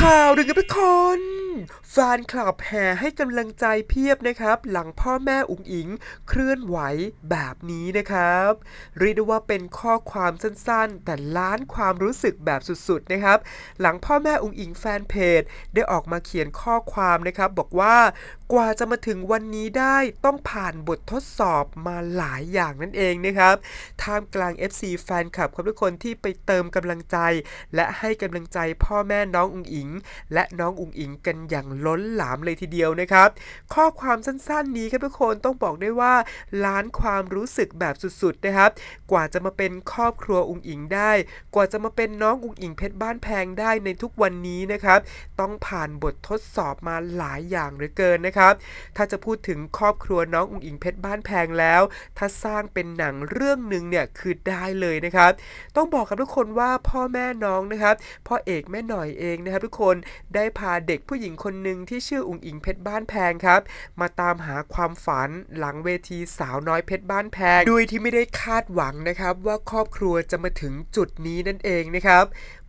ข่าวดึงกับทุกคนแฟนคลับแห่ให้กำลังใจเพียบนะครับ หลังพ่อแม่อุ๋งอิง เคลื่อนไหวแบบนี้นะครับเรียกได้ว่าเป็นข้อความสั้นๆ แต่ล้านความรู้สึกแบบสุดๆนะครับ หลังพ่อแม่อุ๋งอิงแฟนเพจ ได้ออกมาเขียนข้อความนะครับ บอกว่ากว่าจะมาถึงวันนี้ได้ต้องผ่านบททดสอบมาหลายอย่างนั่นเองนะครับท่ามกลาง FC แฟนคลับครับทุกคนที่ไปเติมกำลังใจ และให้กำลังใจพ่อแม่น้องอุ๋งอิงและน้องอุ๋งอิงกันอย่างล้นหลามเลยทีเดียวนะครับ ข้อความสั้นๆนี้ครับทุกคนต้องบอกได้ว่า ล้านความรู้สึกแบบสุดๆนะครับ กว่าจะมาเป็นครอบครัวอุ๋งอิงได้ กว่าจะมาเป็นน้องอุ๋งอิงเพชรบ้านแพงได้ในทุกวันนี้นะครับ ต้องผ่านบททดสอบมาหลายอย่างเหลือเกินนะครับ ถ้าจะพูดถึงครอบครัวน้องอุ๋งอิงเพชรบ้านแพงแล้ว ถ้าสร้างเป็นหนังเรื่องหนึ่งเนี่ยคือได้เลยนะครับ ต้องบอกกับทุกคนว่าพ่อแม่น้องนะครับพ่อเอกแม่หน่อยเองนะครับทุกคนได้พาเด็กผู้หญิงคนหนึ่งที่ชื่ออุ๋งอิงเพชรบ้านแพงครับ มาตามหาความฝันหลังเวทีสาวน้อยเพชรบ้านแพงโดยที่ไม่ได้คาดหวังนะครับ ว่าครอบครัวจะมาถึงจุดนี้นั่นเองนะครับ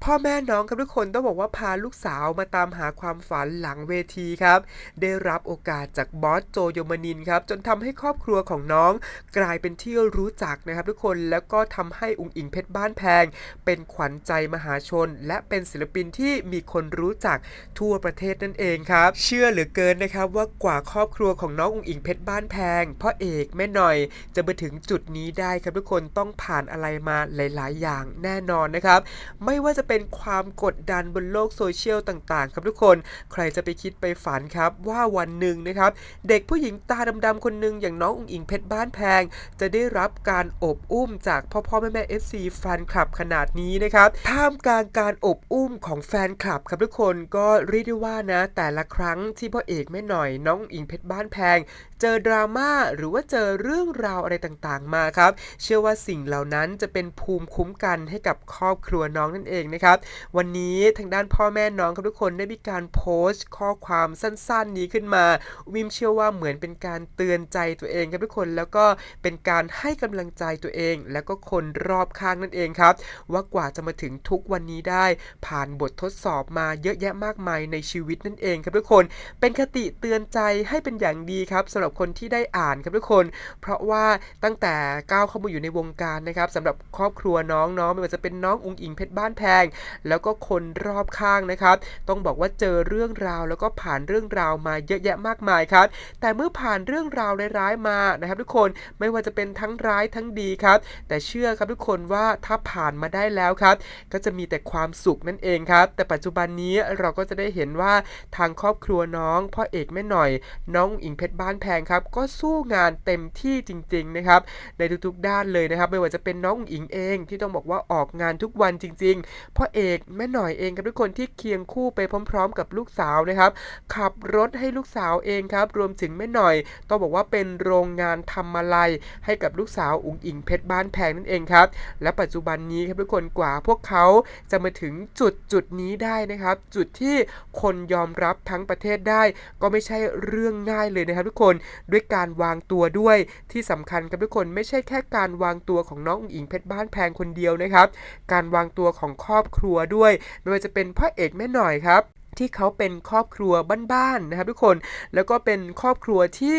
พ่อแม่น้องครับทุกคนต้องบอกว่าพาลูกสาวมาตามหาความฝันหลังเวทีครับ ได้รับโอกาสจากบอสโจโยมานินครับ จนทำให้ครอบครัวของน้องกลายเป็นที่รู้จักนะครับทุกคนแล้วก็ทำให้อุงอิงเพชรบ้านแพง เป็นขวัญใจมหาชน และเป็นศิลปินที่มีคนรู้จักทั่วประเทศนั่นเองครับ เชื่อเหลือเกินนะครับว่ากว่าครอบครัวของน้องอุงอิงเพชรบ้านแพงพ่อเอกแม่หน่อย จะมาถึงจุดนี้ได้ครับทุกคนต้องผ่านอะไรมาหลาย ๆ อย่างแน่นอนนะครับ ไม่ว่าจะเป็นความกดดันบนโลกโซเชียลต่างๆ ครับทุกคน ใครจะไปคิดไปฝันครับว่าวันหนึ่งนะครับ เด็กผู้หญิงตาดำๆคนหนึ่งอย่างน้องอุ๋งอิงเพชรบ้านแพง จะได้รับการอบอุ้มจากพ่อพ่อแม่แม่ FC แฟนคลับขนาดนี้นะครับท่ามกลางการอบอุ้มของแฟนคลับครับทุกคนก็เรียกได้ว่านะ แต่ละครั้งที่พ่อเอกแม่หน่อยน้องอิงเพชรบ้านแพง เจอดราม่าหรือว่าเจอเรื่องราวอะไรต่างๆ มาครับ เชื่อว่าสิ่งเหล่านั้นจะเป็นภูมิคุ้มกันให้กับครอบครัวน้องนั่นเองนะครับ วันนี้ทางด้านพ่อแม่น้องครับทุกคนได้มีการโพสต์ข้อความสั้นๆ นี้ขึ้นมา วิมเชื่อว่าเหมือนเป็นการเตือนใจตัวเองครับทุกคนแล้วก็เป็นการให้กำลังใจตัวเอง แล้วก็คนรอบข้างนั่นเองครับ ว่ากว่าจะมาถึงทุกวันนี้ได้ ผ่านบททดสอบมาเยอะแยะมากมายในชีวิตนั่นเองครับทุกคน เป็นคติเตือนใจให้เป็นอย่างดีครับสำหรับคนที่ได้อ่านครับทุกคน เพราะว่าตั้งแต่ก้าวเข้ามาอยู่ในวงการนะครับสำหรับครอบครัวน้องเนาะไม่ว่าจะเป็นน้องอุงอิงเพชรบ้านแพง แล้วก็คนรอบข้างนะครับ ต้องบอกว่าเจอเรื่องราวแล้วก็ผ่านเรื่องราวมาเยอะแยะมากมายครับ แต่เมื่อผ่านเรื่องราวร้ายๆมานะครับ ทุกคนไม่ว่าจะเป็นทั้งร้ายทั้งดีครับ แต่เชื่อครับทุกคนว่าถ้าผ่านมาได้แล้วครับ ก็จะมีแต่ความสุขนั่นเองครับ แต่ปัจจุบันนี้เราก็จะได้เห็นว่าทางครอบครัวน้องพ่อเอกแม่หน่อย น้องอิงเพชรบ้านแพงครับก็สู้งานเต็มที่จริงๆนะครับในทุกๆด้านเลยนะครับ ไม่ว่าจะเป็นน้องอุ๋งอิงเอง ที่ต้องบอกว่าออกงานทุกวันจริงๆพ่อเอกแม่หน่อยเองครับทุกคนที่เคียงคู่ไปพร้อม ๆ กับลูกสาวนะครับขับรถให้ลูกสาวเองครับรวมถึงแม่หน่อย ต้องบอกว่าเป็นโรงงานทำมาลัยให้กับลูกสาวอุ๋งอิงเพชรบ้านแพงนั่นเองครับและปัจจุบันนี้ครับทุกคนกว่าพวกเขาจะมาถึงจุดจุดนี้ได้นะครับ จุดที่คนยอมรับทั้งประเทศได้ ก็ไม่ใช่เรื่องง่ายเลยนะครับทุกคนด้วยการวางตัวด้วย ที่สำคัญกับทุกคนไม่ใช่แค่การวางตัวของน้องอุ๋งอิงเพชรบ้านแพงคนเดียวนะครับ การวางตัวของครอบครัวด้วย ไม่ว่าจะเป็นพ่อเอกแม่หน่อยครับ ที่เขาเป็นครอบครัวบ้านๆนะครับทุกคนแล้วก็เป็นครอบครัวที่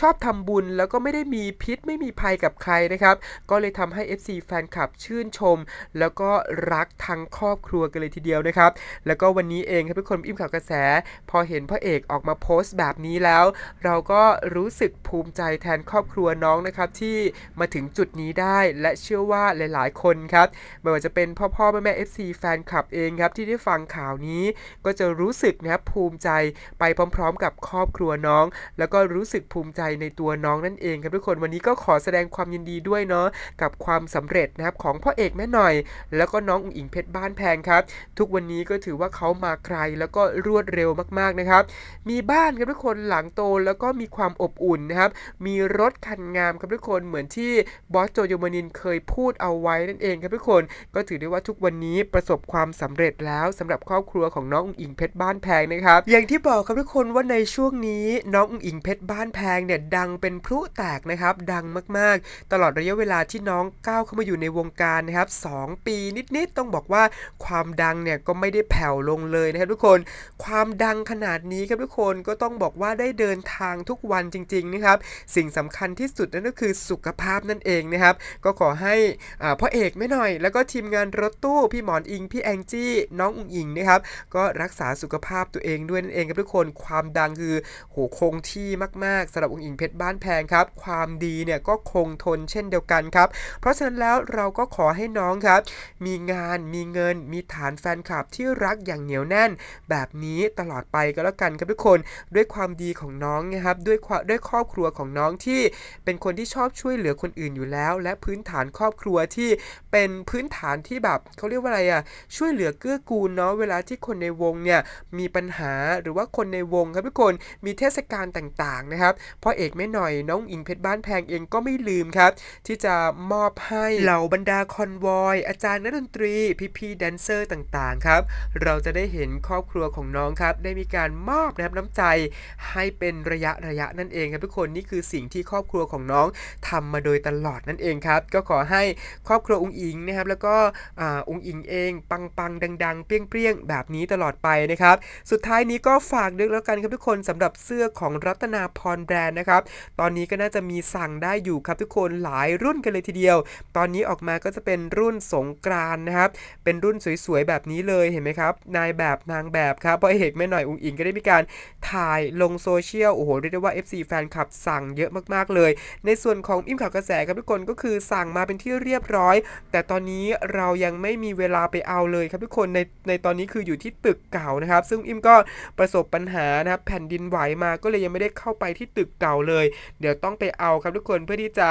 ชอบทำบุญ แล้วก็ไม่ได้มีพิษไม่มีภัยกับใครนะครับ ก็เลยทำให้ FC แฟนคลับชื่นชม แล้วก็รักทั้งครอบครัวกันเลยทีเดียวนะครับ แล้วก็วันนี้เองครับทุกคนอิ่มข่าวกระแส พอเห็นพ่อเอกออกมาโพสต์แบบนี้แล้ว เราก็รู้สึกภูมิใจแทนครอบครัวน้องนะครับที่มาถึงจุดนี้ได้และเชื่อว่าหลายๆ คนครับไม่ว่าจะเป็นพ่อพ่อแม่แม่ FC แฟนคลับเองครับที่ได้ฟังข่าวนี้ก็จะรู้สึกนะครับภูมิใจไปพร้อม ๆ กับครอบครัวน้อง แล้วก็รู้สึกภูมิใจในตัวน้องนั่นเองครับทุกคนวันนี้ก็ขอแสดงความยินดีด้วยเนาะกับความสำเร็จนะครับของพ่อเอกแม่หน่อย แล้วก็น้องอุ๋งอิงเพชรบ้านแพงครับ ทุกวันนี้ก็ถือว่าเขามาไกลแล้วก็รวดเร็วมากๆนะครับ มีบ้านครับทุกคนหลังโตแล้วก็มีความอบอุ่นนะครับ มีรถคันงามครับทุกคนเหมือนที่บอสโจโยมานินเคยพูดเอาไว้นั่นเองครับทุกคนก็ถือได้ว่าทุกวันนี้ประสบความสำเร็จแล้วสำหรับครอบครัวของน้องอุ๋งอิงเพชรบ้านแพงนะครับ อย่างที่บอกครับทุกคนว่าในช่วงนี้น้องอุ๋งอิงเพชรบ้านแพงเนี่ยดังเป็นพลุแตกนะครับ ดังมากๆ ตลอดระยะเวลาที่น้องก้าวเข้ามาอยู่ในวงการนะครับสองปีนิดๆต้องบอกว่าความดังเนี่ยก็ไม่ได้แผ่วลงเลยนะครับทุกคน ความดังขนาดนี้ครับทุกคนก็ต้องบอกว่าได้เดินทางทุกวันจริงๆนะครับสิ่งสำคัญที่สุดนั่นก็คือสุขภาพนั่นเองนะครับ ก็ขอให้อ่าพ่อเอกไม่หน่อย แล้วก็ทีมงานรถตู้พี่หมอนอิงพี่แองจี้น้องอุงอิงนะครับก็รักษาสุขภาพตัวเองด้วยนั่นเองครับทุกคนความดังคือโหคงที่มากๆสำหรับอุงอิงเพชรบ้านแพงครับ ความดีเนี่ยก็คงทนเช่นเดียวกันครับ เพราะฉะนั้นแล้วเราก็ขอให้น้องครับ มีงานมีเงิน มีฐานแฟนคลับที่รักอย่างเหนียวแน่น แบบนี้ตลอดไปก็แล้วกันครับทุกคนด้วยความดีของน้องนะครับด้วยความด้วยครอบครัวของน้องที่เป็นคนที่ชอบช่วยเหลือคนอื่นอยู่แล้ว และพื้นฐานครอบครัวที่เป็นพื้นฐานที่แบบเขาเรียกว่าอะไรอะช่วยเหลือเกื้อกูลเนาะเวลาที่คนในวงเนี่ยมีปัญหาหรือว่าคนในวงครับทุกคนมีเทศกาลต่างๆนะครับพ่อเอกแม่หน่อยน้องอิงเพชรบ้านแพงเองก็ไม่ลืมครับ ที่จะมอบให้เหล่าบรรดาคอนวอย อาจารย์นักดนตรี พี่ๆแดนเซอร์ต่างๆครับ เราจะได้เห็นครอบครัวของน้องครับ ได้มีการมอบนะครับน้ำใจให้เป็นระยะระยะนั่นเองครับทุกคนนี่คือสิ่งที่ครอบครัวของน้องทำมาโดยตลอดนั่นเองครับ ก็ขอให้ครอบครัวอุงอิงนะครับ แล้วก็อ่าอุงอิงเองปังปังๆดัง ๆ เปรี้ยงๆแบบนี้ตลอดไปนะครับ สุดท้ายนี้ก็ฝากด้วยแล้วกันครับทุกคนสำหรับเสื้อของรัตนาพรแบรนด์นะครับ ตอนนี้ก็น่าจะมีสั่งได้อยู่ครับทุกคนหลายรุ่นกันเลยทีเดียว ตอนนี้ออกมาก็จะเป็นรุ่นสงกรานนะครับ เป็นรุ่นสวยๆแบบนี้เลยเห็นไหมครับ นายแบบนางแบบครับพราะเอกแม่หน่อยอุ้งอิงก็ได้มีการถ่ายลงโซเชียลโอ้โหเรียกได้ว่า FC แฟนคลับสั่งเยอะมากๆเลย ในส่วนของอิ่มข่าวกระแสครับทุกคนก็คือสั่งมาเป็นที่เรียบร้อย แต่ตอนนี้เรายังไม่มีเวลาไปเอาเลยครับทุกคนในในตอนนี้คืออยู่ที่ตึกเก่านะครับ ซึ่งอิมก็ประสบปัญหานะครับแผ่นดินไหวมาก็เลยยังไม่ได้เข้าไปที่ตึกเก่าเลย เดี๋ยวต้องไปเอาครับทุกคนเพื่อที่จะ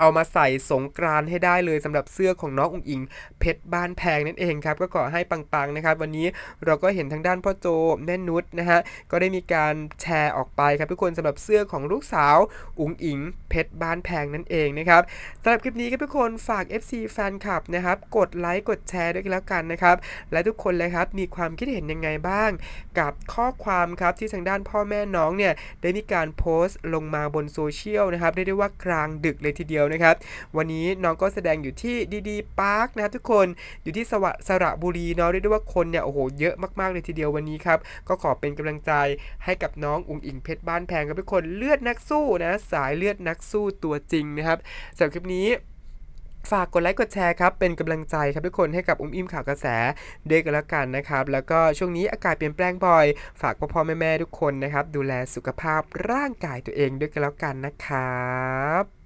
เอามาใส่สงกรานต์ให้ได้เลยสำหรับเสื้อของน้องอุ๋งอิง เพชรบ้านแพงนั่นเองครับ ก็ขอให้ปังๆนะครับ วันนี้เราก็เห็นทางด้านพ่อโจแม่นุชนะฮะก็ได้มีการแชร์ออกไปครับทุกคนสำหรับเสื้อของลูกสาวอุ๋งอิง เพชรบ้านแพงนั่นเองนะครับสำหรับคลิปนี้ครับทุกคนฝาก FC แฟนคลับนะครับกดไลค์กดแชร์ด้วยกันแล้วกันนะครับและทุกคนเลยครับมีความคิดเห็นยังไงบ้าง กับข้อความครับที่ทางด้านพ่อแม่น้องเนี่ยได้มีการโพสต์ลงมาบนโซเชียลนะครับเรียกได้ว่ากลางดึกเลยทีเดียวนะครับ วันนี้น้องก็แสดงอยู่ที่ดีดีพาร์คนะครับทุกคนอยู่ที่สวะสระบุรีเนาะเรียกได้ว่าคนเนี่ยโอ้โหเยอะมากๆเลยทีเดียววันนี้ครับก็ขอเป็นกำลังใจให้กับน้องอุ๋งอิงเพชรบ้านแพงครับทุกคนเลือดนักสู้นะสายเลือดนักสู้ตัวจริงนะครับสำหรับคลิปนี้ฝากกดไลค์กดแชร์ครับ เป็นกำลังใจครับทุกคนให้กับอุ้มอิ่มข่าวกระแสด้วยกันแล้วกันนะครับ แล้วก็ช่วงนี้อากาศเปลี่ยนแปลงบ่อย ฝากพ่อพ่อแม่แม่ๆทุกคนนะครับ ดูแลสุขภาพร่างกายตัวเองด้วยกันแล้วกันนะครับ